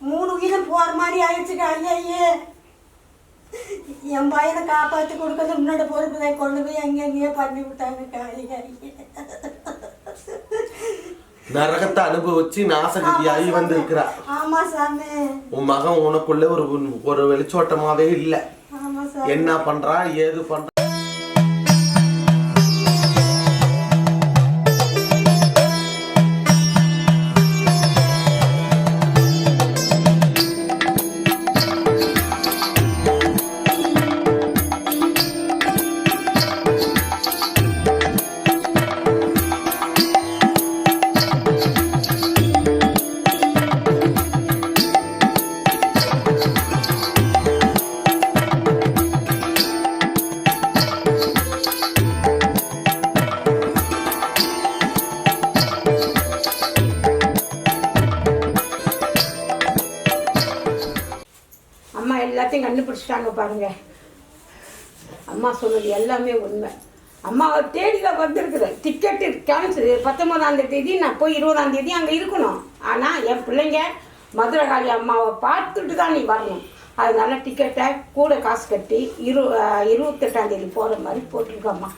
மூணு உயிரும் போற மாதிரி ஆயிடுச்சுங்க ஐயே என் பையனை காப்பாற்றி கொடுக்கறது முன்னாடி பொறுப்பு தான் கொண்டு போய் எங்கெங்கேயோ பண்ணி விட்டாங்க காலி காலி நரகத்தை அனுபவிச்சு நாசகதியாகி வந்திருக்கிறா. ஆமா சாமி. உன் மகன் உனக்குள்ள ஒரு ஒரு வெளிச்சோட்டமாவே இல்ல. என்ன பண்றா ஏது பண்றா? எல்லாத்தையும் கண்டுபிடிச்சிட்டாங்க பாருங்க. அம்மா சொன்னது எல்லாமே உண்மை. அம்மாவை தேடி தான் வந்திருக்குது. டிக்கெட்டு கேன்சல் பத்தொன்பதாம் தேதி நான் போய் இருபதாம் தேதி அங்கே இருக்கணும். ஆனால் என் பிள்ளைங்க மதுரகாளி அம்மாவை பார்த்துட்டு தான் நீ வரணும். அதனால டிக்கெட்டை கூட காசு கட்டி இரு இருபத்தெட்டாம் தேதி போகிற மாதிரி போட்டிருக்கோம்மா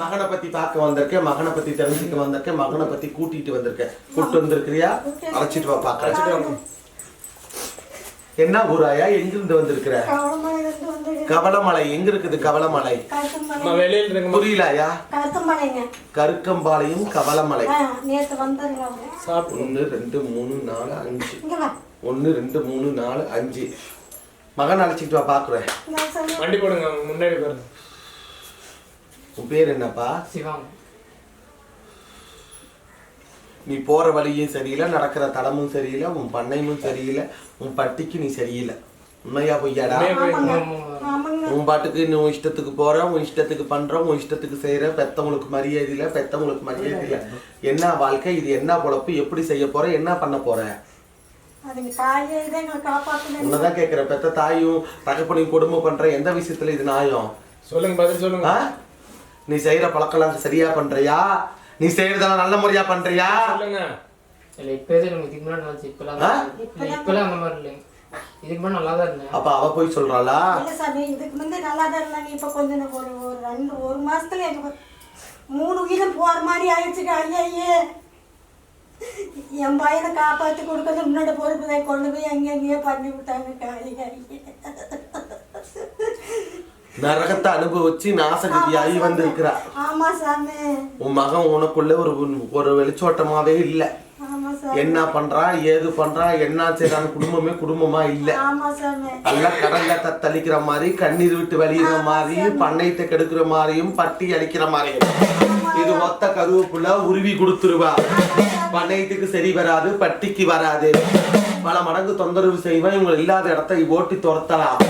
மகனை பத்தி பார்க்க வந்திருக்கேன் மகனை பத்தி தெரிஞ்சுக்க வந்திருக்கேன் மகனை பத்தி கூட்டிட்டு வந்திருக்கேன். கூட்டு வந்திருக்கிறியா? அழைச்சிட்டு வா பாக்க என்ன ஊராயா? எங்கிருந்து வந்திருக்கிற? கவலமலை எங்க இருக்குது கவலமலை புரியலையா? கருக்கம்பாளையம் கவலமலை ஒன்று ரெண்டு மூணு நாலு அஞ்சு. இங்க வா. ஒன்று ரெண்டு மூணு நாலு அஞ்சு. மகன் அழைச்சிட்டு வா பாக்குறேன். வண்டி போடுங்க முன்னாடி உன் பேர் என்னப்பா? சிவம் நீ போற வழியும் சரியில்லை நடக்கிற தடமும் சரியில்லை உன் பண்ணையும் சரியில்லை உன் பட்டிக்கு நீ சரியில்லை. உண்மையா பொய்யாடா? உன் பாட்டுக்கு நீ உன் இஷ்டத்துக்கு போற உன் இஷ்டத்துக்கு பண்ற உன் இஷ்டத்துக்கு செய்யற பெத்தவங்களுக்கு மரியாதை இல்லை பெத்தவங்களுக்கு மரியாதை இல்லை. என்ன வாழ்க்கை இது என்ன பொழப்பு எப்படி செய்ய போற என்ன பண்ண போற? உன்னதான் கேட்கிற பெத்த தாயும் தகப்பனையும் கொடுமை பண்ற எந்த விஷயத்துல இது நியாயம்? சொல்லுங்க பதில் சொல்லுங்க? நீ செய்யற பழக்கெல்லாம் சரியா பண்றியா? நீ செய்யறதெல்லாம் நல்ல முறையா பண்றியா? சொல்லுங்க. இல்ல இப்போதே நமக்கு இதுக்கு முன்னாடி? இல்ல இப்பெல்லாம் அந்த மாதிரி இல்லைங்க. இதுக்கு முன்னாடி நல்லா தான் இருந்தேன். அப்ப அவ போய் சொல்றாளா? இல்ல சாமி இதுக்கு முந்தைய நல்லா தான் இருந்தாங்க. இப்போ கொஞ்சம் எனக்கு ஒரு ஒரு ரெண்டு ஒரு மாசத்துல எனக்கு மூணு உயிரும் போற மாதிரி ஆயிடுச்சுங்க. ஐயே என் பையனை காப்பாற்றி கொடுக்கறது முன்னாடி பொறுப்பு தான் கொண்டு போய் எங்கெங்கேயோ பண்ணி விட்டாங்க காலி காலி நரகத்தை அனுபவிச்சு நாசகதியாகி வந்திருக்கிறா. உன் மகன் உனக்குள்ள ஒரு ஒரு வெளிச்சோட்டமாவே இல்ல. என்ன பண்றா ஏது பண்றா என்ன செய்யறான்னு குடும்பமே குடும்பமா இல்ல. நல்லா கடல்ல தத்தளிக்கிற மாதிரி கண்ணீர் விட்டு வெளியிற மாதிரியும் பண்ணையத்தை கெடுக்கிற மாதிரியும் பட்டி அடிக்கிற மாதிரியும். இது மொத்த கருவேப்புல உருவி கொடுத்துருவா. பண்ணையத்துக்கு சரி வராது பட்டிக்கு வராது. பல மடங்கு தொந்தரவு செய்வேன் இவங்க இல்லாத இடத்த ஓட்டி துரத்தலாம்.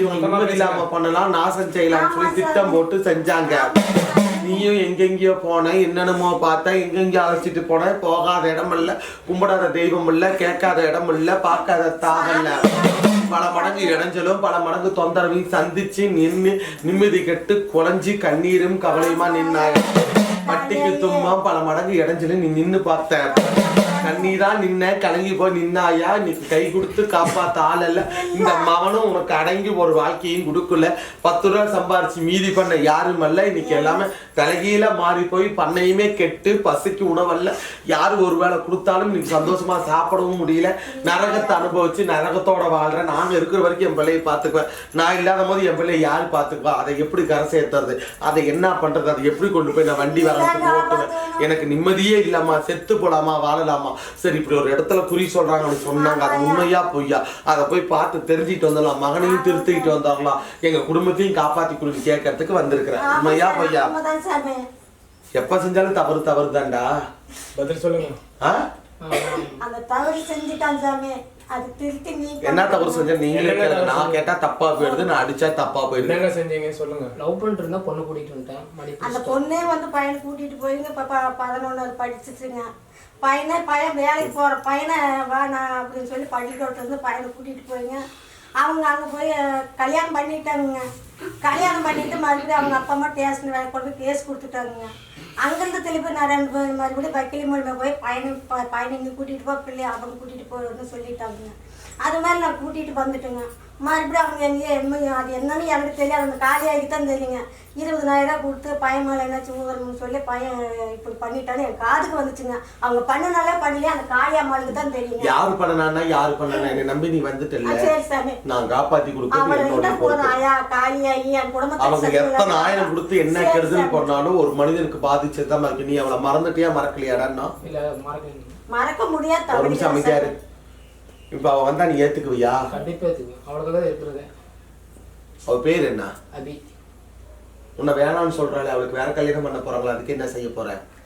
இவங்க நிம்மதி இல்லாம பண்ணலாம் நாசம் செய்யலாம்னு சொல்லி திட்டம் போட்டு செஞ்சாங்க. நீயும் எங்கெங்கேயோ போன என்னென்னமோ பார்த்த எங்கெங்கேயோ அழைச்சிட்டு போன போகாத இடம் இல்ல கும்பிடாத தெய்வம் இல்ல கேட்காத இடம் இல்ல பார்க்காத தாகம் இல்ல பல மடங்கு இடைஞ்சலும் பல மடங்கு தொந்தரவையும் சந்திச்சு நின்னு நிம்மதி கெட்டு குழஞ்சி கண்ணீரும் கவலையுமா நின்னாங்க. பட்டிக்கு தும்மா பல மடங்கு இடைஞ்சலும் நீ நின்னு பார்த்த. கண்ணீரா நின்ன கலங்கி போய் நின்னாயா? நீ கை கொடுத்து காப்பாத்த ஆள் இல்ல இந்த மவனும் உனக்கு அடங்கி ஒரு வாழ்க்கையும் கொடுக்கல. பத்து ரூபா சம்பாரிச்சு மீதி பண்ண யாரும் அல்ல. இன்னைக்கு எல்லாமே தலைகீழ மாறி போய் பண்ணையுமே கெட்டு பசிக்கு உணவல்ல. யாரு ஒரு வேளை கொடுத்தாலும் இன்னைக்கு சந்தோஷமா சாப்பிடவும் முடியல. நரகத்தை அனுபவிச்சு நரகத்தோட வாழ்ற. நாங்க இருக்கிற வரைக்கும் என் பிள்ளையை பார்த்துக்குவேன் நான் இல்லாத போது என் பிள்ளையை யார் பார்த்துக்குவா? அதை எப்படி கரை சேர்த்துறது? அதை என்ன பண்றது? அதை எப்படி கொண்டு போய் நான் வண்டி வாகனத்துக்கு ஓட்டுவேன்? எனக்கு நிம்மதியே இல்லாமா செத்து போலாமா வாழலாமா? சரி இப்படி ஒரு இடத்துல குறி சொல்றாங்கன்னு சொன்னாங்க அது உண்மையா பொய்யா? அதை போய் பார்த்து தெரிஞ்சுட்டு வந்துடலாம் மகனையும் திருத்திக்கிட்டு வந்தாங்களாம் எங்க குடும்பத்தையும் காப்பாத்தி கொடுங்க கேட்கறதுக்கு வந்திருக்கிறேன் உண்மையா பொய்யா? எப்ப செஞ்சாலும் தவறு தவறு தான்டா பதில் சொல்லுங்க. ஆ? அந்த தவறு செஞ்சுட்டான் சாமி. அது திருத்தி நீ என்ன தவறு செஞ்சா நீங்களே கேளுங்க. நான் கேட்டா தப்பா போயிடுது நான் அடிச்சா தப்பா போயிடுது. என்னங்க செஞ்சீங்க? சொல்லுங்க. லவ் பண்ணிட்டு இருந்தா பொண்ணு கூட்டிட்டு வந்துட்டேன். அந்த பொண்ணே வந்து பையனை கூட்டிட்டு போயிங்க இப்போ ப பதினொன்று படிச்சுட்டுங்க பையனை பையன் வேலைக்கு போகிற பையனை வேணா அப்படின்னு சொல்லி பள்ளிக்கூடத்துல இருந்து பையனை கூட்டிட்டு போயிங்க. அவங்க அங்கே போய் கல்யாணம் பண்ணிட்டாங்க கல்யாணம் பண்ணிட்டு மறுபடியும் அவங்க அப்பா அம்மா ஸ்டேஷன் வேலை கொண்டு போய் கேஸ் கொடுத்துட்டாங்க அங்கேருந்து திருப்பி நான் ரெண்டு பேர் மறுபடியும் வக்கீல் மூலியமாக போய் பையனை ப- பையனை கூட்டிகிட்டு போ பிள்ளை அவங்க கூட்டிகிட்டு போகணும்னு சொல்லிட்டாங்க அது மாதிரி நான் கூட்டிகிட்டு வந்துட்டேங்க. மறுபடியும் அவங்க எங்கேயோ என்ன அது என்னன்னு எனக்கு தெரியாது. அந்த காலியாகி தான் தெரியுங்க. இருபதனாயிரம் கொடுத்து பையன் மேலே என்னாச்சும் ஊதணும்னு சொல்லி பையன் இப்படி பண்ணிட்டான்னு என் காதுக்கு வந்துச்சுங்க. அவங்க பண்ணனாலே பண்ணலையே அந்த காளியம்மாளுக்கு தான் தெரியுங்க. யாரு பண்ணனா யாரு பண்ணனா என்னை நம்பி நீ ஆ, வந்துட்டல சரி. சாமி நான் காப்பாத்தி இருந்தா போதும் ஐயா காளியாகி என் குடும்பத்தை அவங்க எத்தனை. ஆயிரம் கொடுத்து என்ன கெடுதல். பண்ணாலும் ஒரு மனிதனுக்கு பாதிச்சதுதான் இருக்கு நீ அவளை மறந்துட்டியா மறக்கலையாடான்னா? மறக்க முடியாத ஒரு நிமிஷம் அமைதியா இரு இப்ப அவ வந்தா நீ ஏத்துக்குவியா? கண்டிப்பா எடுத்துக்கோ அவ்வளவுதான் தான் இருக்கிறது அவ பேர் என்ன? அபி. உன்னை வேணாம்னு சொல்றாளே அவளுக்கு வேற கல்யாணம் பண்ண போறாங்களா? அதுக்கு என்ன செய்ய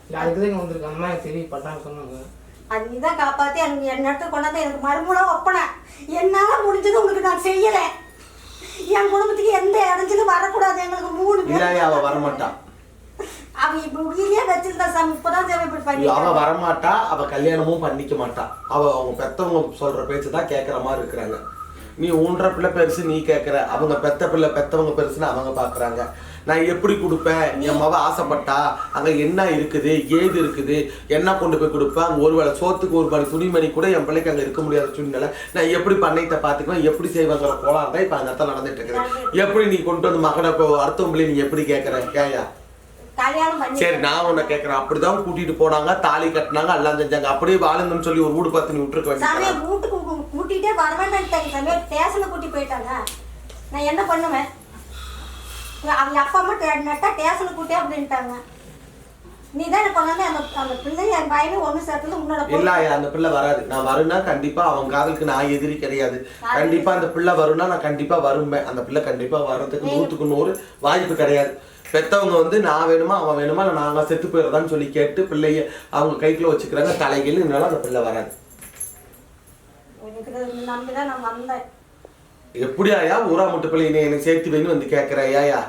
இல்ல அதுக்கு தான் இங்க வந்திருக்கு அம்மா எனக்கு தெரியும் பண்றாங்க சொன்னாங்க. அது நீ தான் காப்பாத்தி எனக்கு என் கொண்டாந்து எனக்கு மறுமூலம் ஒப்பனை என்னால முடிஞ்சது உங்களுக்கு நான் செய்யறேன் என் குடும்பத்துக்கு எந்த இடைஞ்சலும் வரக்கூடாது. எங்களுக்கு மூணு இல்லாயே அவ பேர் வரமாட்டா. அவ இப்ப உயிரியே வச்சிருந்தா சாமி இப்பதான் சாமி இப்படி பண்ணி அவ வரமாட்டா அவ கல்யாணமும் பண்ணிக்க மாட்டா. அவ அவங்க பெத்தவங்க சொல்ற பேச்சு தான் கேக்குற மாதிரி இருக்கிறாங்க. நீ ஊன்ற பிள்ளை பெருசு நீ கேக்குற. அவங்க பெத்த பிள்ளை பெத்தவங்க பெருசுன்னு அவங்க பாக்குறாங்க. நான் எப்படி கொடுப்பேன்? என் மவ ஆசைப்பட்டா? அங்க என்ன இருக்குது? ஏது இருக்குது? என்ன கொண்டு போய் கொடுப்பேன் அங்க ஒருவேளை சோத்துக்கு ஒரு மணி துணிமணி கூட என் பிள்ளைக்கு அங்க இருக்க முடியாத சூழ்நிலை. நான் எப்படி பண்ணைத்தை பாத்துக்குவேன்? எப்படி செய்வாங்கிற கோளாறு தான் இப்ப அந்த இடத்துல நடந்துட்டு இருக்குது. எப்படி நீ கொண்டு வந்து மகனை இப்போ பிள்ளை நீ எப்படி கேக்குற? கேயா. சரி நான் உன்னை கேட்கறேன் அப்படிதான் கூட்டிட்டு போனாங்க தாலி கட்டினாங்க எல்லாம் செஞ்சாங்க. அப்படியே வாழுங்கன்னு சொல்லி ஒரு வீடு பார்த்து நீ விட்டுருக்க சாமி வேண்டியது வீட்டுக்கு கூட்டிட்டே வரவேண்டாங்க சாமி ஸ்டேஷன்ல கூட்டி போயிட்டாங்க. நான் என்ன பண்ணுவேன்? அவங்க அப்பா அம்மா நட்டா ஸ்டேஷனுக்கு கூட்டே அப்படின்ட்டாங்க. நீ தான் கொண்டாந்து அந்த அந்த பிள்ளை என் பையனும் ஒன்று சேர்த்தது உன்னோட. இல்ல அந்த பிள்ளை வராது. நான் வரும்னா கண்டிப்பா அவன் காதலுக்கு நான் எதிரி கிடையாது. கண்டிப்பா அந்த பிள்ளை வரும்னா நான் கண்டிப்பா வரும்பேன். அந்த பிள்ளை கண்டிப்பா வர்றதுக்கு நூத்துக்கு நூறு வாய்ப்பு கிடையாது. பெத்தவங்க வந்து நான் வேணுமா? அவன் வேணுமா? இல்லை நாங்க செத்து போயிடுறதான்னு சொல்லி கேட்டு பிள்ளைய அவங்க கைக்குள்ள வச்சுக்கிறாங்க. தலைகள் இதனால அந்த பிள்ளை வராது. எப்படியாயா ஊரா முட்டு பிள்ளை நீ எனக்கு சேர்த்து வைன்னு வந்து கேட்கிற ஏயா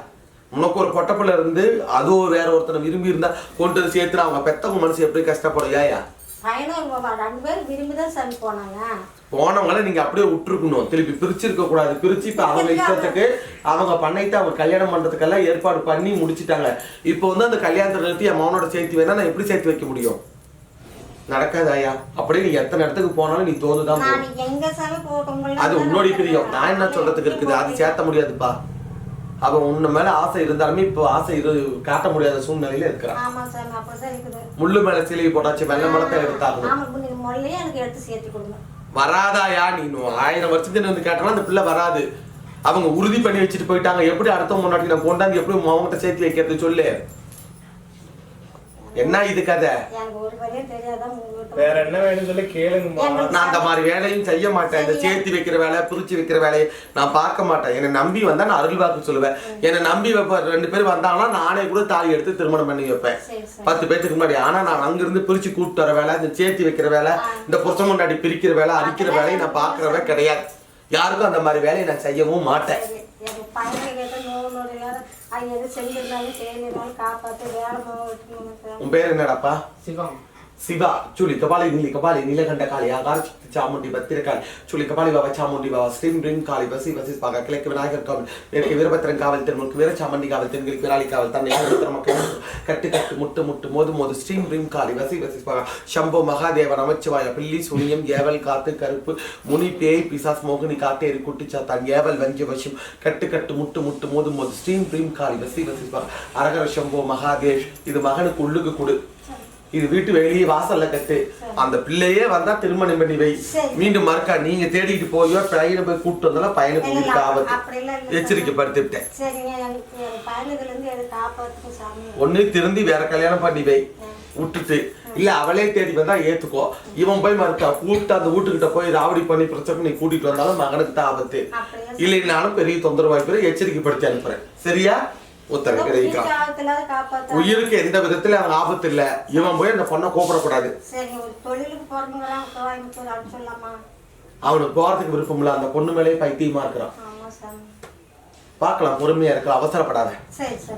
உனக்கு ஒரு பொட்ட பிள்ளை இருந்து அதுவும் வேற ஒருத்தனை விரும்பி இருந்தா கொண்டு வந்து சேர்த்துனா அவங்க பெத்தவங்க மனசு எப்படி கஷ்டப்படும் ஏயா பையனும் இவங்க ரெண்டு பேரும் விரும்பி தான் சாமி போனாங்க. போனவங்கள நீங்க அப்படியே விட்டுருக்கணும். திருப்பி பிரிச்சிருக்க கூடாது. பிரிச்சு இப்ப அவங்க இஷ்டத்துக்கு அவங்க பண்ணிட்டு அவங்க கல்யாணம் பண்றதுக்கெல்லாம் ஏற்பாடு பண்ணி முடிச்சிட்டாங்க. இப்போ வந்து அந்த கல்யாணத்தை நிறுத்தி என் மகனோட சேர்த்து வேணா நான் எப்படி சேர்த்து வைக்க முடியும்? நடக்காது ஐயா. அப்படியே நீ எத்தனை இடத்துக்கு போனாலும் நீ போட்டோம் அது உன்னோட பிரியம். நான் என்ன சொல்றதுக்கு இருக்குது? அது சேர்த்த முடியாதுப்பா. அவன் உன்ன மேல ஆசை இருந்தாலுமே இப்போ ஆசை இரு காட்ட முடியாத சூழ்நிலையில இருக்கிறான் முள்ளு மேல சிலையை போட்டாச்சு வெள்ளை மேல தான் எடுத்தாகணும் ஆமா இப்ப நீங்க முதல்லயே எனக்கு எடுத்து சேர்த்து கொடுங்க. வராதாயா நீ? ஆயிரம் வருஷத்துக்கு வந்து கேட்டனா அந்த பிள்ளை வராது. அவங்க உறுதி பண்ணி வச்சுட்டு போயிட்டாங்க. எப்படி அடுத்த முன்னாடி நான் கொண்டாந்து எப்படி அவங்ககிட்ட சேர்த்து வைக்கிறது சொல்லு. என்ன இது கதை? வேற என்ன வேணும்னு சொல்லி கேளுங்கம்மா. நான் அந்த மாதிரி வேலையும் செய்ய மாட்டேன். இந்த சேர்த்து வைக்கிற வேலை பிரிச்சு வைக்கிற வேலையை நான் பார்க்க மாட்டேன். என்னை நம்பி வந்தா நான் அருள் வாக்கு சொல்லுவேன். என்னை நம்பி ரெண்டு பேர் வந்தாங்கன்னா நானே கூட தாலி எடுத்து திருமணம் பண்ணி வைப்பேன். சரி சரி. பத்து பேத்துக்கு முன்னாடி. ஆனா நான் அங்கிருந்து பிரிச்சு கூட்டு வர வேலை இந்த சேர்த்து வைக்கிற வேலை இந்த புருஷன் முன்னாடி பிரிக்கிற வேலை அரிக்கிற வேலையை நான் பார்க்கறவே கிடையாது. யாருக்கும் அந்த மாதிரி வேலையை நான் செய்யவும் மாட்டேன் சரி எனக்கு பையனை கேட்ட நூறு நூறு நேரம் அது எது செஞ்சிருந்தாலும் செய்யலாம் காப்பாற்று வேலை உன் பேர் என்னடாப்பா? சிவம். சிவா சுழி கபாலி நீலி கபாலி நீலகண்ட காளி ஆகார் சாமுண்டி பத்திரக்காளி சுழி கபாலி பாபா சாமுண்டி பாபா ஸ்ரீம் ரிம் காளி பசி வசிப்பாக கிழக்கு விநாயகர் காவல் எனக்கு வீரபத்திரன் காவல் தென்முக்கு வீர சாமுண்டி காவல் தென்கிழக்கு விராலி காவல் தன்னை மக்கள் கட்டு கட்டு முட்டு முட்டு மோது மோது ஸ்ரீம் ரிம் காளி வசி வசிப்பாக சம்போ மகாதேவன் நமச்சிவாய பில்லி சுனியம் ஏவல் காத்து கருப்பு முனி பேய் பிசாஸ் மோகினி காட்டேரி குட்டிச்சாத்தான் ஏவல் வஞ்சி வசம் கட்டு கட்டு முட்டு முட்டு மோது மோது ஸ்ரீம் ரிம் காளி வசி வசிப்பாக அரகர சம்போ மகாதேவ் இது மகனுக்கு உள்ளுக்கு கொடு இது வீட்டு வெளியே வாசல்ல கட்டு. அந்த பிள்ளையே வந்தா திருமணம் பண்ணி வை. மீண்டும் மறுக்கா நீங்க தேடிட்டு போயோ பையனை போய் கூப்பிட்டு வந்தாலும் பையனுக்கு உயிருக்கு ஆபத்து. காப்பாற்றுங்க சாமி. ஒண்ணு திருந்தி வேற கல்யாணம் பண்ணி வை. விட்டுட்டு. இல்ல அவளே தேடி வந்தா ஏத்துக்கோ. இவன் போய் மறுக்கா கூப்பிட்டு அந்த வீட்டுக்கிட்ட போய் ராவடி பண்ணி பிரச்சனை நீ கூட்டிட்டு வந்தாலும் மகனுக்கு தான் ஆபத்து. இல்லைனாலும் பெரிய தொந்தரவு வாய்ப்பு எச்சரிக்கைப்படுத்தி அனுப்புறேன். சரியா? உத்தரவு காப்பாற்ற உயிருக்கு எந்த விதத்துல அவன் ஆபத்து இல்ல. இவன் போய் அந்த பொண்ணை கூப்பிடக்கூடாது. அவனுக்கு போறதுக்கு விருப்பம் இல்ல. அந்த பொண்ணு மேலே பைத்தியமா இருக்கிறான். பார்க்கலாம் பொறுமையா இருக்கலாம். அவசரப்படாத.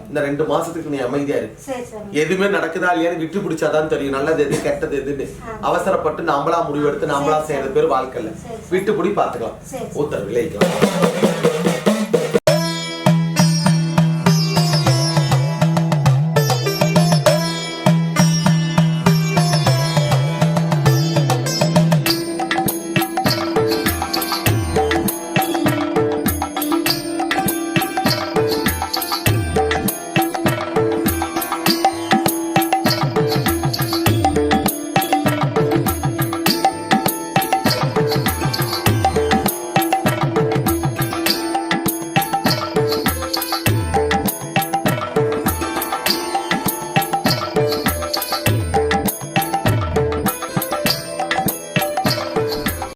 இந்த ரெண்டு மாசத்துக்கு நீ அமைதியா இரு. சரி சாமி எதுவுமே நடக்குதா இல்லையான்னு விட்டு பிடிச்சாதான் தெரியும். நல்லது எது கெட்டது எதுன்னு. அவசரப்பட்டு நம்மளா முடிவெடுத்து நம்மளா செய்யறது பேர் வாழ்க்கை இல்ல சரி. விட்டு பிடி பாத்துக்கலாம். உத்தரவு விளைவிக்கலாம்.